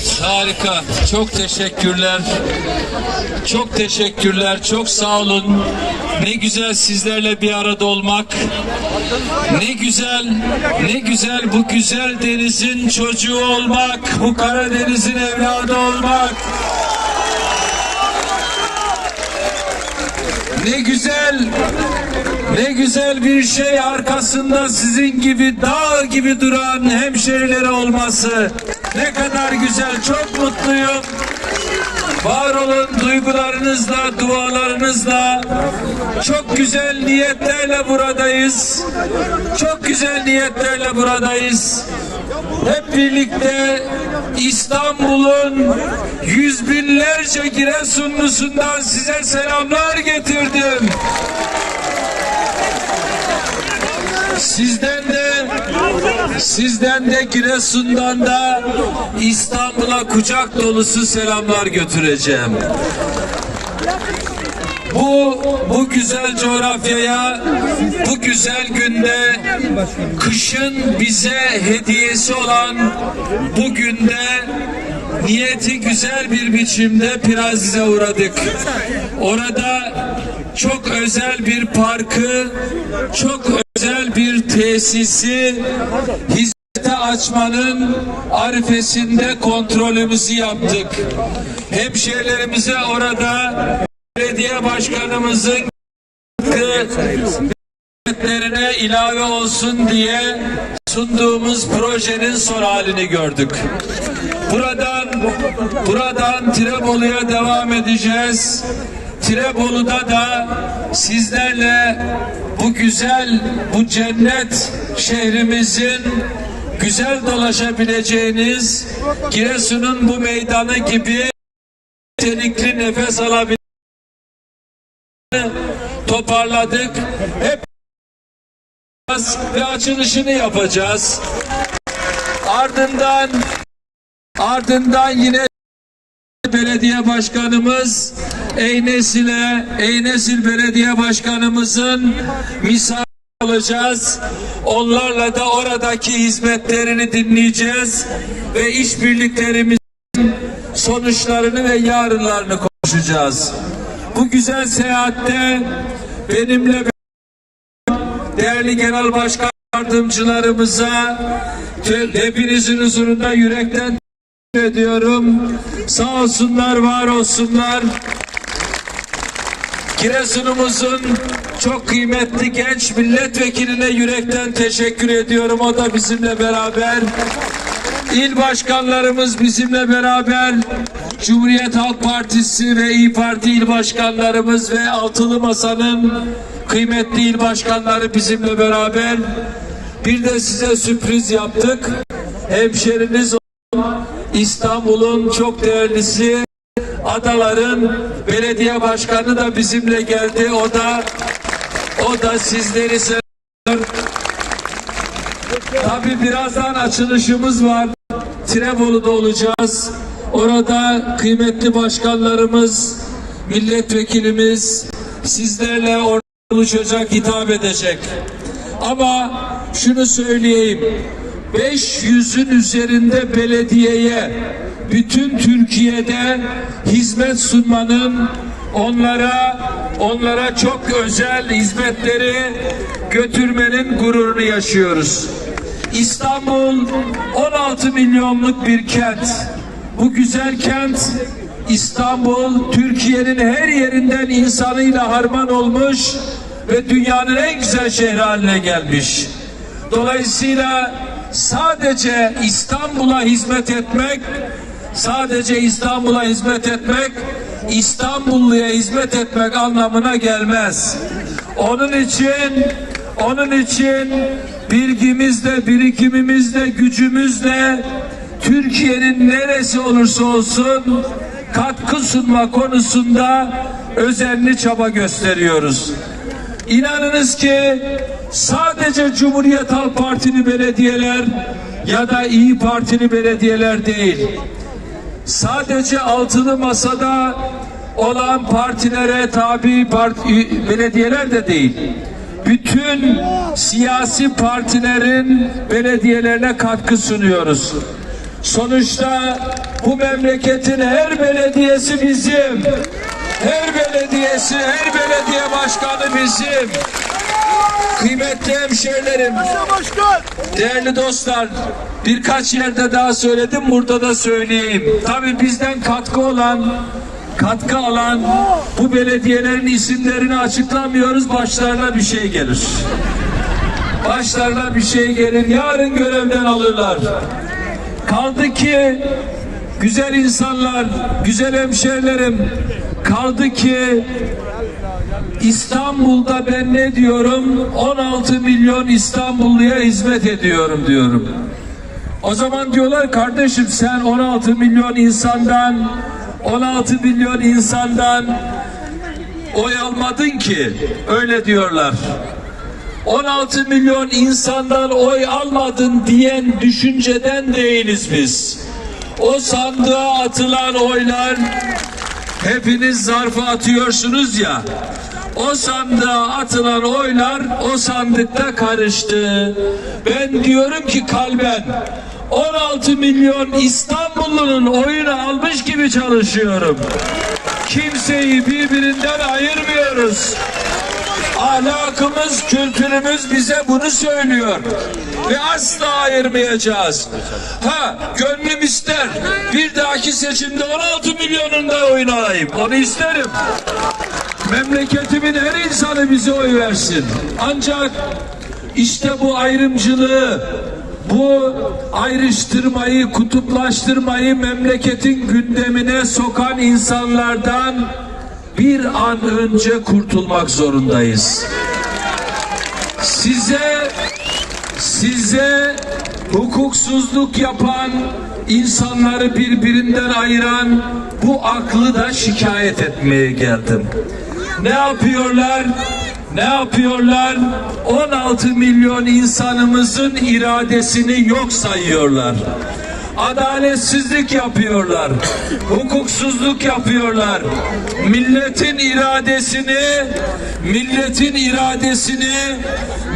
Evet harika. Çok teşekkürler. Çok teşekkürler. Çok sağ olun. Ne güzel sizlerle bir arada olmak. Ne güzel, ne güzel bu güzel denizin çocuğu olmak. Bu Karadeniz'in evladı olmak. Ne güzel, ne güzel bir şey arkasında sizin gibi dağ gibi duran hemşerileri olması. Ne kadar güzel, çok mutluyum. Var olun duygularınızla, dualarınızla. Çok güzel niyetlerle buradayız. Çok güzel niyetlerle buradayız. Hep birlikte İstanbul'un yüz binlerce Giresunlusundan size selamlar getirdim. Sizden de sizden de Giresun'dan da İstanbul'a kucak dolusu selamlar götüreceğim. Bu bu güzel coğrafyaya bu güzel günde kışın bize hediyesi olan bu günde niyeti güzel bir biçimde Pirazize uğradık. Orada çok özel bir parkı, çok özel bir tesisi hizmete açmanın arifesinde kontrolümüzü yaptık. Hemşehrilerimize orada belediye başkanımızın hizmetlerine ilave olsun diye sunduğumuz projenin son halini gördük. Buradan buradan Tirebolu'ya devam edeceğiz. Tirebolu'da da sizlerle bu güzel, bu cennet şehrimizin güzel dolaşabileceğiniz Giresun'un bu meydanı gibi tenikli nefes alabileceğiniz toparladık. Hep ve açılışını yapacağız. Ardından ardından yine belediye başkanımız Eynesil'e Eynesil belediye başkanımızın misafir olacağız. Onlarla da oradaki hizmetlerini dinleyeceğiz ve işbirliklerimizin sonuçlarını ve yarınlarını konuşacağız. Bu güzel seyahatte benimle değerli genel başkan yardımcılarımıza hepinizin huzurunda yürekten ediyorum. Sağ olsunlar, var olsunlar. Giresun'umuzun çok kıymetli genç milletvekiline yürekten teşekkür ediyorum. O da bizimle beraber. İl başkanlarımız bizimle beraber. Cumhuriyet Halk Partisi ve İyi Parti il başkanlarımız ve Altılı Masa'nın kıymetli il başkanları bizimle beraber. Bir de size sürpriz yaptık. Hemşeriniz İstanbul'un çok değerlisi Adaların belediye başkanı da bizimle geldi. O da o da sizleri seviyor. Tabi birazdan açılışımız var. Tirebolu'da olacağız. Orada kıymetli başkanlarımız, milletvekilimiz sizlerle orada buluşacak, hitap edecek. Ama şunu söyleyeyim. 500'ün üzerinde belediyeye bütün Türkiye'de hizmet sunmanın onlara onlara çok özel hizmetleri götürmenin gururunu yaşıyoruz. İstanbul 16 milyonluk bir kent. Bu güzel kent İstanbul Türkiye'nin her yerinden insanıyla harman olmuş ve dünyanın en güzel şehri haline gelmiş. Dolayısıyla sadece İstanbul'a hizmet etmek sadece İstanbul'a hizmet etmek İstanbulluya hizmet etmek anlamına gelmez. Onun için onun için bilgimizle, birikimimizle, gücümüzle Türkiye'nin neresi olursa olsun katkı sunma konusunda özenli çaba gösteriyoruz. İnanınız ki sadece Cumhuriyet Halk Partili belediyeler ya da İyi Partili belediyeler değil. Sadece altılı masada olan partilere tabi parti, belediyeler de değil. Bütün siyasi partilerin belediyelerine katkı sunuyoruz. Sonuçta Bu memleketin her belediyesi bizim. Her belediyesi, her belediye başkanı bizim. Kıymetli hemşehrilerim, değerli dostlar, birkaç yerde daha söyledim, burada da söyleyeyim. Tabii bizden katkı olan, katkı alan bu belediyelerin isimlerini açıklamıyoruz, başlarına bir şey gelir. Başlarına bir şey gelir, yarın görevden alırlar. Kaldı ki güzel insanlar, güzel hemşehrilerim, kaldı ki İstanbul'da ben ne diyorum? 16 milyon İstanbulluya hizmet ediyorum diyorum. O zaman diyorlar kardeşim sen 16 milyon insandan 16 milyon insandan oy almadın ki. Öyle diyorlar. 16 milyon insandan oy almadın diyen düşünceden değiliz biz. O sandığa atılan oylar hepiniz zarfa atıyorsunuz ya. O sandığa atılan oylar o sandıkta karıştı. Ben diyorum ki kalben 16 milyon İstanbullunun oyunu almış gibi çalışıyorum. Kimseyi birbirinden ayırmıyoruz. Ahlakımız, kültürümüz bize bunu söylüyor. Ve asla ayırmayacağız. Ha, gönlüm ister. Bir dahaki seçimde 16 milyonun da oyunu alayım. Onu isterim. Memleketimin her insanı bize oy versin. Ancak işte bu ayrımcılığı, bu ayrıştırmayı, kutuplaştırmayı memleketin gündemine sokan insanlardan bir an önce kurtulmak zorundayız. Size size hukuksuzluk yapan insanları birbirinden ayıran bu aklı da şikayet etmeye geldim. Ne yapıyorlar? Ne yapıyorlar? 16 milyon insanımızın iradesini yok sayıyorlar. Adaletsizlik yapıyorlar. Hukuksuzluk yapıyorlar. Milletin iradesini, milletin iradesini,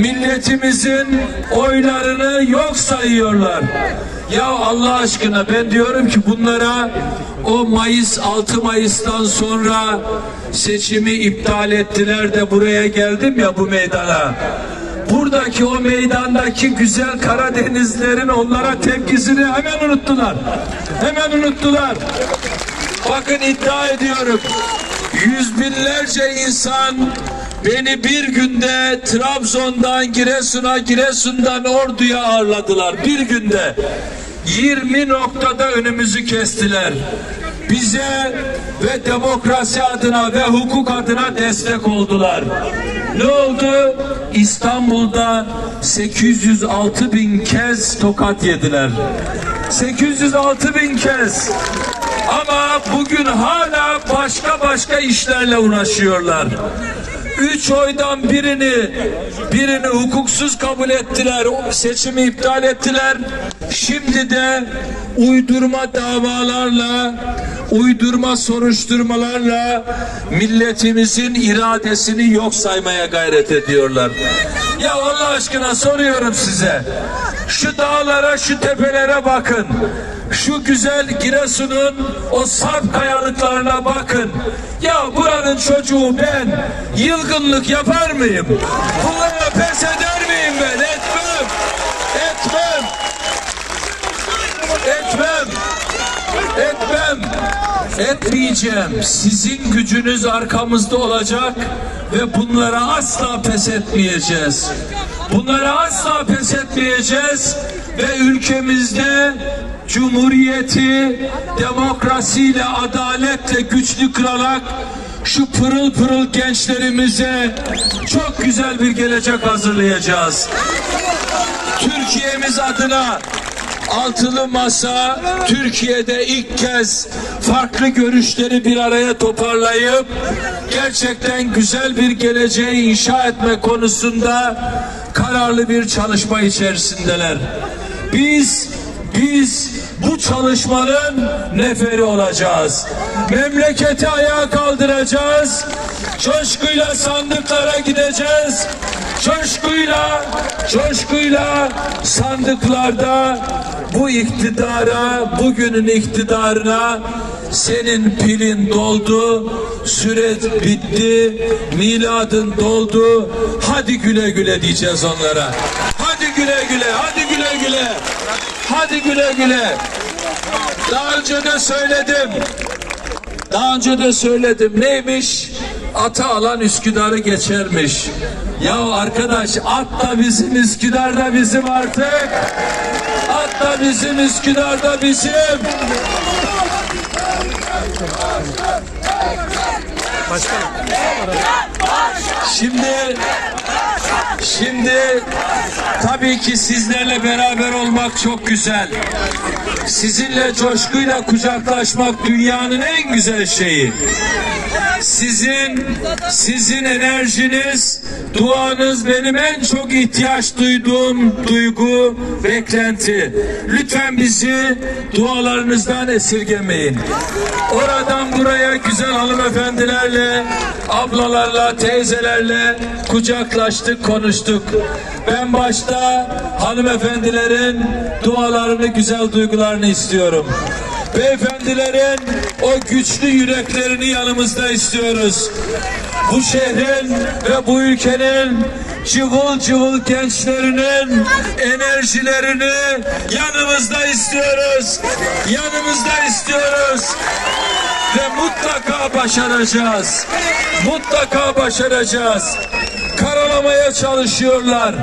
milletimizin oylarını yok sayıyorlar. Ya Allah aşkına ben diyorum ki bunlara o Mayıs 6 Mayıs'tan sonra seçimi iptal ettiler de buraya geldim ya bu meydana buradaki o meydandaki güzel Karadenizlerin onlara tepkisini hemen unuttular. Hemen unuttular. Bakın iddia ediyorum. Yüz binlerce insan beni bir günde Trabzon'dan Giresun'a, Giresun'dan Ordu'ya ağırladılar. Bir günde. 20 noktada önümüzü kestiler. Bize ve demokrasi adına ve hukuk adına destek oldular. Ne oldu? İstanbul'da 806 bin kez tokat yediler. 806 bin kez. Ama bugün hala başka başka işlerle uğraşıyorlar. Üç oydan birini birini hukuksuz kabul ettiler. Seçimi iptal ettiler. Şimdi de uydurma davalarla uydurma soruşturmalarla milletimizin iradesini yok saymaya gayret ediyorlar. Ya Allah aşkına soruyorum size. Şu dağlara, şu tepelere bakın. Şu güzel Giresun'un o sarp kayalıklarına bakın. Ya buranın çocuğu ben yılgınlık yapar mıyım? Bunlara pes eder miyim ben? Etmem. Etmem. Etmem. Etmem. Etmeyeceğim. Sizin gücünüz arkamızda olacak ve bunlara asla pes etmeyeceğiz. Bunlara asla pes etmeyeceğiz ve ülkemizde cumhuriyeti demokrasiyle, adaletle güçlü kılarak şu pırıl pırıl gençlerimize çok güzel bir gelecek hazırlayacağız. Türkiye'miz adına Altılı Masa Türkiye'de ilk kez farklı görüşleri bir araya toparlayıp gerçekten güzel bir geleceği inşa etme konusunda kararlı bir çalışma içerisindeler. Biz biz bu çalışmanın neferi olacağız. Memleketi ayağa kaldıracağız. Coşkuyla sandıklara gideceğiz. Coşkuyla coşkuyla sandıklarda bu iktidara, bugünün iktidarına senin pilin doldu, süre bitti, miladın doldu. Hadi güle güle diyeceğiz onlara. Hadi güle güle, hadi güle güle. Hadi güle güle. Daha önce de söyledim. Daha önce de söyledim. Neymiş? Ata alan Üsküdar'ı geçermiş. Ya arkadaş at da bizim Üsküdar da bizim artık. At da bizim Üsküdar da bizim. Şimdi Şimdi tabii ki sizlerle beraber olmak çok güzel. Sizinle coşkuyla kucaklaşmak dünyanın en güzel şeyi. Sizin sizin enerjiniz, duanız benim en çok ihtiyaç duyduğum duygu, beklenti. Lütfen bizi dualarınızdan esirgemeyin. Oradan buraya güzel hanımefendilerle, ablalarla, teyzelerle kucaklaştık, konuştuk. Ben başta hanımefendilerin dualarını, güzel duygularını istiyorum. Beyefendilerin o güçlü yüreklerini yanımızda istiyoruz. Bu şehrin ve bu ülkenin cıvıl cıvıl gençlerinin enerjilerini yanımızda istiyoruz. Yanımızda istiyoruz. Ve mutlaka başaracağız. Mutlaka başaracağız karalamaya çalışıyorlar.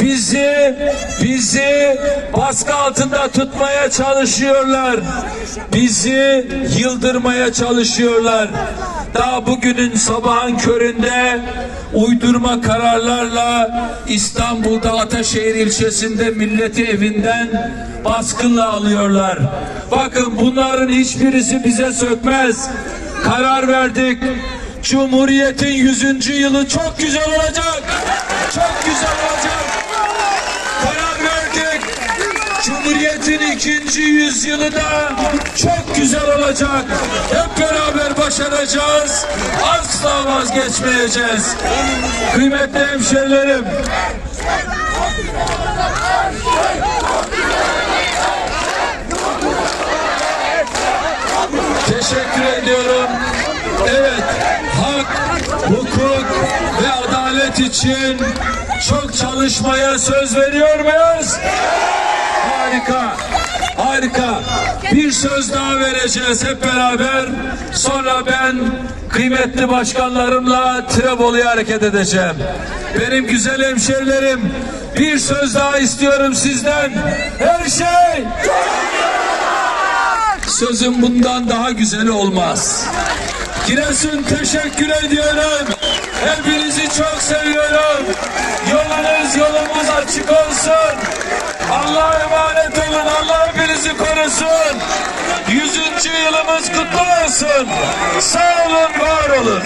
Bizi bizi baskı altında tutmaya çalışıyorlar. Bizi yıldırmaya çalışıyorlar. Daha bugünün sabahın köründe uydurma kararlarla İstanbul'da Ataşehir ilçesinde milleti evinden baskınla alıyorlar. Bakın bunların hiçbirisi bize sökmez. Karar verdik. Cumhuriyetin 100. yılı çok güzel olacak. Çok güzel olacak. Karar verdik. Cumhuriyetin ikinci yüzyılı da çok güzel olacak. Hep beraber başaracağız. Asla vazgeçmeyeceğiz. Kıymetli hemşerilerim. Teşekkür ediyorum. Evet, hak, hukuk ve adalet için çok çalışmaya söz veriyor muyuz? Harika, harika. Bir söz daha vereceğiz hep beraber. Sonra ben kıymetli başkanlarımla Tirebolu'ya hareket edeceğim. Benim güzel hemşerilerim, bir söz daha istiyorum sizden. Her şey sözün bundan daha güzeli olmaz. Giresun teşekkür ediyorum. Hepinizi çok seviyorum. Yolunuz yolumuz açık olsun. Allah'a emanet olun. Allah hepinizi korusun. Yüzüncü yılımız kutlu olsun. Sağ olun, var olun.